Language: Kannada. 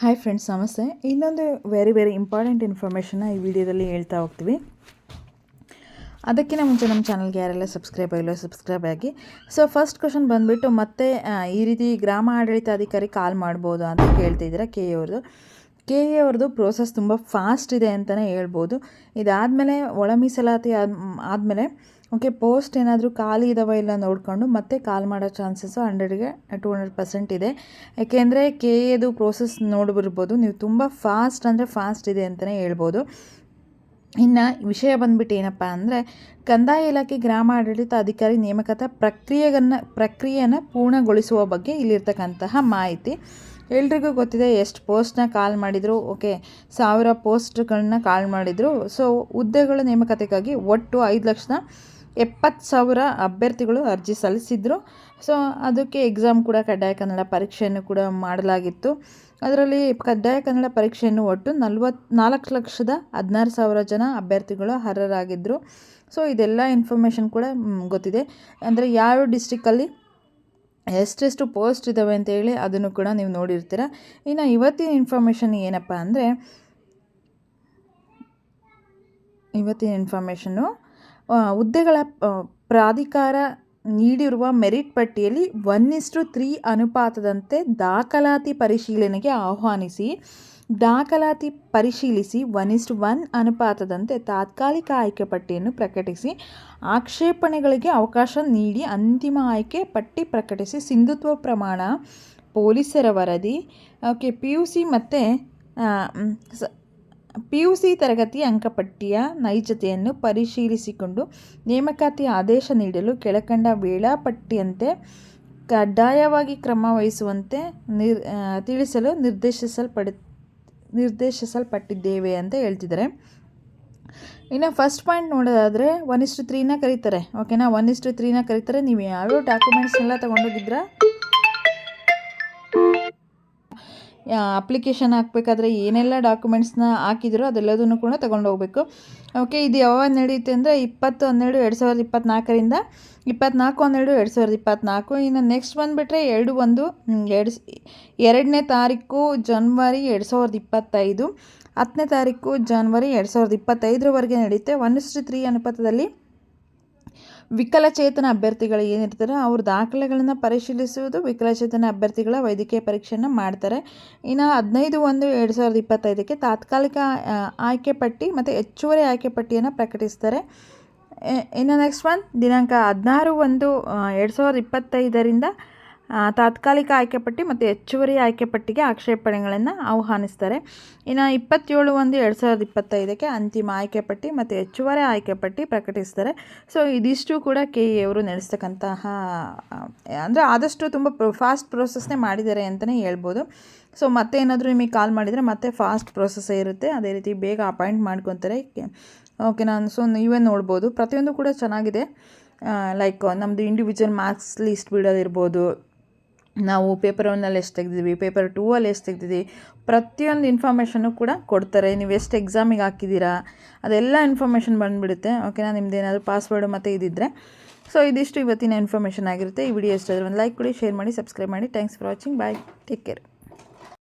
ಹಾಯ್ ಫ್ರೆಂಡ್ಸ್ ನಮಸ್ತೆ. ಇನ್ನೊಂದು ವೆರಿ ವೆರಿ ಇಂಪಾರ್ಟೆಂಟ್ ಇನ್ಫಾರ್ಮೇಷನ್ನ ಈ ವಿಡಿಯೋದಲ್ಲಿ ಹೇಳ್ತಾ ಹೋಗ್ತೀವಿ. ಅದಕ್ಕಿಂತ ಮುಂಚೆ ನಮ್ಮ ಚಾನಲ್ಗೆ ಯಾರೆಲ್ಲ ಸಬ್ಸ್ಕ್ರೈಬ್ ಆಗಿಲ್ಲ ಸಬ್ಸ್ಕ್ರೈಬ್ ಆಗಿ. ಸೊ ಫಸ್ಟ್ ಕ್ವಶನ್ ಬಂದುಬಿಟ್ಟು ಮತ್ತೆ ಈ ರೀತಿ ಗ್ರಾಮ ಆಡಳಿತಾಧಿಕಾರಿ ಕಾಲ್ ಮಾಡ್ಬೋದು ಅಂತ ಕೇಳ್ತಿದ್ದೀರಾ ಕೆ ಅವ್ರದ್ದು. ಕೆ ಎ ಅವ್ರದ್ದು ಪ್ರೋಸೆಸ್ ತುಂಬ ಫಾಸ್ಟ್ ಇದೆ ಅಂತಲೇ ಹೇಳ್ಬೋದು. ಇದಾದಮೇಲೆ ಒಳ ಮೀಸಲಾತಿ ಆದಮೇಲೆ ಓಕೆ ಪೋಸ್ಟ್ ಏನಾದರೂ ಖಾಲಿ ಇದಾವೆ ಇಲ್ಲ ನೋಡಿಕೊಂಡು ಮತ್ತೆ ಕಾಲ್ ಮಾಡೋ ಚಾನ್ಸಸ್ಸು ಹಂಡ್ರೆಡ್ಗೆ ಟು ಹಂಡ್ರೆಡ್ ಪರ್ಸೆಂಟ್ ಇದೆ. ಯಾಕೆಂದರೆ ಕೆ ಎದು ಪ್ರೋಸೆಸ್ ನೋಡಿಬಿರ್ಬೋದು. ನೀವು ತುಂಬ ಫಾಸ್ಟ್ ಅಂದರೆ ಫಾಸ್ಟ್ ಇದೆ ಅಂತಲೇ ಹೇಳ್ಬೋದು. ಇನ್ನು ವಿಷಯ ಬಂದ್ಬಿಟ್ಟು ಏನಪ್ಪ ಅಂದರೆ ಕಂದಾಯ ಇಲಾಖೆ ಗ್ರಾಮ ಆಡಳಿತ ಅಧಿಕಾರಿ ನೇಮಕಾತ ಪ್ರಕ್ರಿಯೆಗನ್ನು, ಪ್ರಕ್ರಿಯೆಯನ್ನು ಪೂರ್ಣಗೊಳಿಸುವ ಬಗ್ಗೆ ಇಲ್ಲಿರ್ತಕ್ಕಂತಹ ಮಾಹಿತಿ. ಎಲ್ರಿಗೂ ಗೊತ್ತಿದೆ ಎಷ್ಟು ಪೋಸ್ಟ್ನ ಕಾಲ್ ಮಾಡಿದರು. ಓಕೆ ಸಾವಿರ ಪೋಸ್ಟ್ಗಳನ್ನ ಕಾಲ್ ಮಾಡಿದರು. ಸೊ ಹುದ್ದೆಗಳ ನೇಮಕಾತಿಗಾಗಿ ಒಟ್ಟು ಐದು ಲಕ್ಷದ ಎಪ್ಪತ್ತು ಸಾವಿರ ಅಭ್ಯರ್ಥಿಗಳು ಅರ್ಜಿ ಸಲ್ಲಿಸಿದ್ರು. ಸೊ ಅದಕ್ಕೆ ಎಕ್ಸಾಮ್ ಕೂಡ ಕಡ್ಡಾಯ ಕನ್ನಡ ಪರೀಕ್ಷೆಯನ್ನು ಕೂಡ ಮಾಡಲಾಗಿತ್ತು. ಅದರಲ್ಲಿ ಕಡ್ಡಾಯ ಕನ್ನಡ ಪರೀಕ್ಷೆಯನ್ನು ಒಟ್ಟು ನಲ್ವತ್ತು ನಾಲ್ಕು ಲಕ್ಷದ ಹದಿನಾರು ಸಾವಿರ ಜನ ಅಭ್ಯರ್ಥಿಗಳು ಅರ್ಹರಾಗಿದ್ದರು ಸೊ ಇದೆಲ್ಲ ಇನ್ಫಾರ್ಮೇಷನ್ ಕೂಡ ಗೊತ್ತಿದೆ. ಅಂದರೆ ಯಾವ ಡಿಸ್ಟಿಕ್ಕಲ್ಲಿ ಎಷ್ಟೆಷ್ಟು ಪೋಸ್ಟ್ ಇದ್ದಾವೆ ಅಂತೇಳಿ ಅದನ್ನು ಕೂಡ ನೀವು ನೋಡಿರ್ತೀರ. ಇನ್ನು ಇವತ್ತಿನ ಇನ್ಫಾರ್ಮೇಷನ್ ಏನಪ್ಪ ಅಂದರೆ, ಇವತ್ತಿನ ಇನ್ಫಾರ್ಮೇಷನ್ನು ಹುದ್ದೆಗಳ ಪ್ರಾಧಿಕಾರ ನೀಡಿರುವ ಮೆರಿಟ್ ಪಟ್ಟಿಯಲ್ಲಿ ಒನ್ ಇಸ್ಟು ತ್ರೀ ಅನುಪಾತದಂತೆ ದಾಖಲಾತಿ ಪರಿಶೀಲನೆಗೆ ಆಹ್ವಾನಿಸಿ, ದಾಖಲಾತಿ ಪರಿಶೀಲಿಸಿ ಒನ್ ಇಸ್ಟು ಒನ್ ಅನುಪಾತದಂತೆ ತಾತ್ಕಾಲಿಕ ಆಯ್ಕೆ ಪಟ್ಟಿಯನ್ನು ಪ್ರಕಟಿಸಿ, ಆಕ್ಷೇಪಣೆಗಳಿಗೆ ಅವಕಾಶ ನೀಡಿ ಅಂತಿಮ ಆಯ್ಕೆ ಪಟ್ಟಿ ಪ್ರಕಟಿಸಿ, ಸಿಂಧುತ್ವ ಪ್ರಮಾಣ, ಪೊಲೀಸರ ವರದಿ, ಓಕೆ, ಪಿ ಯು ಸಿ ಮತ್ತು ಪಿ ಯು ಸಿ ತರಗತಿ ಅಂಕಪಟ್ಟಿಯ ನೈಜತೆಯನ್ನು ಪರಿಶೀಲಿಸಿಕೊಂಡು ನೇಮಕಾತಿ ಆದೇಶ ನೀಡಲು ಕೆಳಕಂಡ ವೇಳಾಪಟ್ಟಿಯಂತೆ ಕಡ್ಡಾಯವಾಗಿ ಕ್ರಮ ವಹಿಸುವಂತೆ ನಿರ್ ತಿಳಿಸಲು ನಿರ್ದೇಶಿಸಲ್ಪಡ, ನಿರ್ದೇಶಿಸಲ್ಪಟ್ಟಿದ್ದೇವೆ ಅಂತ ಹೇಳ್ತಿದ್ದಾರೆ. ಇನ್ನು ಫಸ್ಟ್ ಪಾಯಿಂಟ್ ನೋಡೋದಾದರೆ ಒನ್ ಇಸ್ಟು ತ್ರೀನ ಕರೀತಾರೆ. ಓಕೆನಾ ಒನ್ ಇಸ್ಟು ತ್ರೀನ ಕರೀತಾರೆ. ನೀವು ಯಾವ್ಯಾವ ಡಾಕ್ಯುಮೆಂಟ್ಸ್ ಎಲ್ಲ ತೊಗೊಂಡೋಗಿದ್ರಾ ಅಪ್ಲಿಕೇಶನ್ ಹಾಕಬೇಕಾದ್ರೆ ಏನೆಲ್ಲ ಡಾಕ್ಯುಮೆಂಟ್ಸ್ನ ಹಾಕಿದ್ರು ಅದೆಲ್ಲದನ್ನು ಕೂಡ ತಗೊಂಡು ಹೋಗಬೇಕು ಓಕೆ ಇದು ಯಾವಾಗ ನಡೆಯುತ್ತೆ ಅಂದರೆ ಇಪ್ಪತ್ತು ಹನ್ನೆರಡು ಎರಡು ಸಾವಿರದ ಇಪ್ಪತ್ತ್ನಾಲ್ಕರಿಂದ ಇಪ್ಪತ್ನಾಲ್ಕು ಹನ್ನೆರಡು, ಎರಡು ಸಾವಿರದ ಇಪ್ಪತ್ತ್ನಾಲ್ಕು ಇನ್ನು ನೆಕ್ಸ್ಟ್ ಬಂದುಬಿಟ್ರೆ ಎರಡು ಒಂದು ಎರಡು ಎರಡನೇ ತಾರೀಕು ಜನ್ವರಿ ಎರಡು ಸಾವಿರದ ಇಪ್ಪತ್ತೈದು. ಹತ್ತನೇ ತಾರೀಕು ಜನ್ವರಿ ಎರಡು ಸಾವಿರದ ಇಪ್ಪತ್ತೈದರವರೆಗೆ ನಡೆಯುತ್ತೆ ಒನ್ ಇಸ್ಟು ತ್ರೀ ಅನುಪಾತದಲ್ಲಿ ವಿಕಲಚೇತನ ಅಭ್ಯರ್ಥಿಗಳು ಏನಿರ್ತಾರೆ ಅವ್ರ ದಾಖಲೆಗಳನ್ನು ಪರಿಶೀಲಿಸುವುದು ವಿಕಲಚೇತನ ಅಭ್ಯರ್ಥಿಗಳ ವೈದ್ಯಕೀಯ ಪರೀಕ್ಷೆಯನ್ನು ಮಾಡ್ತಾರೆ. ಇನ್ನು ಹದಿನೈದು ಒಂದು ಎರಡು ಸಾವಿರದ ಇಪ್ಪತ್ತೈದಕ್ಕೆ ತಾತ್ಕಾಲಿಕ ಆಯ್ಕೆ ಪಟ್ಟಿ ಮತ್ತು ಹೆಚ್ಚುವರಿ ಆಯ್ಕೆ ಪಟ್ಟಿಯನ್ನು ಪ್ರಕಟಿಸ್ತಾರೆ. ಇನ್ನು ನೆಕ್ಸ್ಟ್ ಒನ್ ದಿನಾಂಕ ಹದಿನಾರು ಒಂದು ಎರಡು ಸಾವಿರದ ಇಪ್ಪತ್ತೈದರಿಂದ ತಾತ್ಕಾಲಿಕ ಆಯ್ಕೆ ಪಟ್ಟಿ ಮತ್ತು ಹೆಚ್ಚುವರಿ ಆಯ್ಕೆ ಪಟ್ಟಿಗೆ ಆಕ್ಷೇಪಣೆಗಳನ್ನು ಆಹ್ವಾನಿಸ್ತಾರೆ. ಇನ್ನು ಇಪ್ಪತ್ತೇಳು ಒಂದು ಎರಡು ಸಾವಿರದ ಇಪ್ಪತ್ತೈದಕ್ಕೆ ಅಂತಿಮ ಆಯ್ಕೆ ಪಟ್ಟಿ ಮತ್ತು ಹೆಚ್ಚುವರಿ ಆಯ್ಕೆ ಪಟ್ಟಿ ಪ್ರಕಟಿಸ್ತಾರೆ. ಸೊ, ಇದಿಷ್ಟು ಕೂಡ ಕೆ ಇ ಅವರು ನಡೆಸ್ತಕ್ಕಂತಹ ಅಂದರೆ ಆದಷ್ಟು ತುಂಬ ಫಾಸ್ಟ್ ಪ್ರೊಸೆಸ್ನೇ ಮಾಡಿದ್ದಾರೆ ಅಂತಲೇ ಹೇಳ್ಬೋದು. ಸೊ ಮತ್ತೆ ಏನಾದರೂ ನಿಮಗೆ ಕಾಲ್ ಮಾಡಿದರೆ ಮತ್ತೆ ಫಾಸ್ಟ್ ಪ್ರೊಸೆಸ್ಸೇ ಇರುತ್ತೆ. ಅದೇ ರೀತಿ ಬೇಗ ಅಪಾಯಿಂಟ್ ಮಾಡ್ಕೊತಾರೆ. ಓಕೆ, ನಾನು ಸೊ, ನೀವೇ ನೋಡ್ಬೋದು. ಪ್ರತಿಯೊಂದು ಕೂಡ ಚೆನ್ನಾಗಿದೆ. ಲೈಕ್ ನಮ್ಮದು ಇಂಡಿವಿಜುವಲ್ ಮಾರ್ಕ್ಸ್ ಲಿಸ್ಟ್ ಬಿಡೋದಿರ್ಬೋದು. ನಾವು ಪೇಪರ್ ಒನ್ನಲ್ಲಿ ಎಷ್ಟು ತೆಗೆದಿದ್ವಿ ಪೇಪರ್ ಟೂ ಅಲ್ಲಿ ಎಷ್ಟು ತೆಗ್ದಿದ್ವಿ ಪ್ರತಿಯೊಂದು ಇನ್ಫಾರ್ಮೇಷನ್ನು ಕೂಡ ಕೊಡ್ತಾರೆ. ನೀವು ಎಷ್ಟು ಎಕ್ಸಾಮಿಗೆ ಹಾಕಿದ್ದೀರಾ, ಅದೆಲ್ಲ ಇನ್ಫಾರ್ಮೇಷನ್ ಬಂದುಬಿಡುತ್ತೆ. ಓಕೆನಾ ನಿಮ್ದು ಏನಾದರೂ ಪಾಸ್ವರ್ಡು ಮತ್ತು ಇದಿದ್ದರೆ ಸೊ ಇದಿಷ್ಟು ಇವತ್ತಿನ ಇನ್ಫಾರ್ಮೇಷನ್ ಆಗಿರುತ್ತೆ. ಈ ವಿಡಿಯೋ ಇಷ್ಟ ಒಂದು ಲೈಕ್ ಕೊಡಿ ಶೇರ್ ಮಾಡಿ ಸಬ್ಸ್ಕ್ರೈಬ್ ಮಾಡಿ. Thanks for watching bye take care